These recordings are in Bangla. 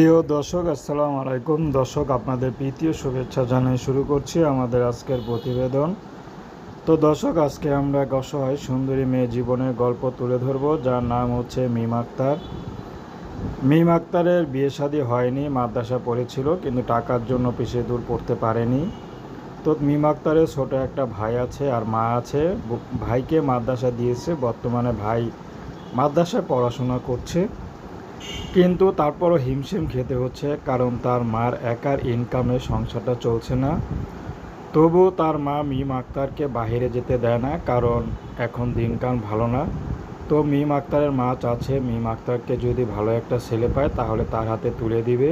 প্রিয় দর্শক, আসসালামু আলাইকুম। দর্শক, আপনাদের প্রীতীয় শুভেচ্ছা জানিয়ে শুরু করছি আমাদের আজকের প্রতিবেদন। তো দর্শক, আজকে আমরা অসহায় সুন্দরী মেয়ে জীবনের গল্প তুলে ধরব, যার নাম হচ্ছে মিম আক্তার। মিম আক্তারের বিয়ে শাদী হয়নি, মাদ্রাসা পড়েছিল, কিন্তু টাকার জন্য পিছিয়ে দূর পড়তে পারেনি। তো মিম আক্তারের ছোট একটা ভাই আছে আর মা আছে। ভাইকে মাদ্রাসা দিয়েছে, বর্তমানে ভাই মাদ্রাসায় পড়াশোনা করছে। কিন্তু তারপরও হিমশিম খেতে হচ্ছে, কারণ তার মার একার ইনকামে সংসারটা চলছে না। তবু তার মা মিম আক্তারকে বাইরে যেতে দেয় না, কারণ এখন দিনকাল ভালো না। তো মিম আক্তারের মা চাচ্ছে মিম আক্তারকে যদি ভালো একটা ছেলে পায়, তাহলে তার হাতে তুলে দিবে।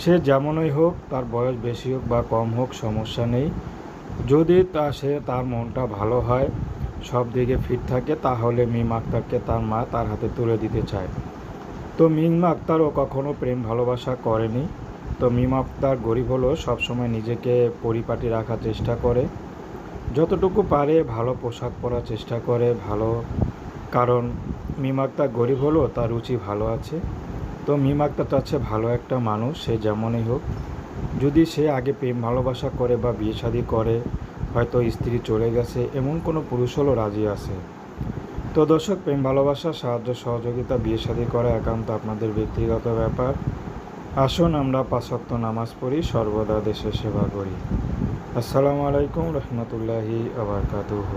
সে যেমনই হোক, তার বয়স বেশি হোক বা কম হোক, সমস্যা নেই। যদি তা সে তার মনটা ভালো হয়, সব দিকে ফিট থাকে, তাহলে মিম আক্তারকে তার মা তার হাতে তুলে দিতে চায়। তো মিম আক্তারও কখনো প্রেম ভালোবাসা করেনি। তো মিম আক্তার গরিব হলেও সবসময় নিজেকে পরিপাটি রাখার চেষ্টা করে। যতটুকু পারে ভালো পোশাক পরার চেষ্টা করে, ভালো। কারণ মিম আক্তার গরিব হলেও তার রুচি ভালো আছে। তো মিম আক্তার চাচ্ছে ভালো একটা মানুষ, সে যেমনই হোক। যদি সে আগে প্রেম ভালোবাসা করে বা বিয়ে শাদী করে, হয়তো স্ত্রী চলে গেছে, এমন কোনো পুরুষ হলেও রাজি আছে। তো দর্শক, প্রেম, ভালোবাসা, সাহায্য, সহযোগিতা, বিয়ে শাদী করা একান্ত আপনাদের ব্যক্তিগত ব্যাপার। আসুন আমরা পাশত্ব নামাজ পড়ি, সর্বদা দেশের সেবা করি। আসসালামু আলাইকুম রহমতুল্লাহি আবরকাতুহ।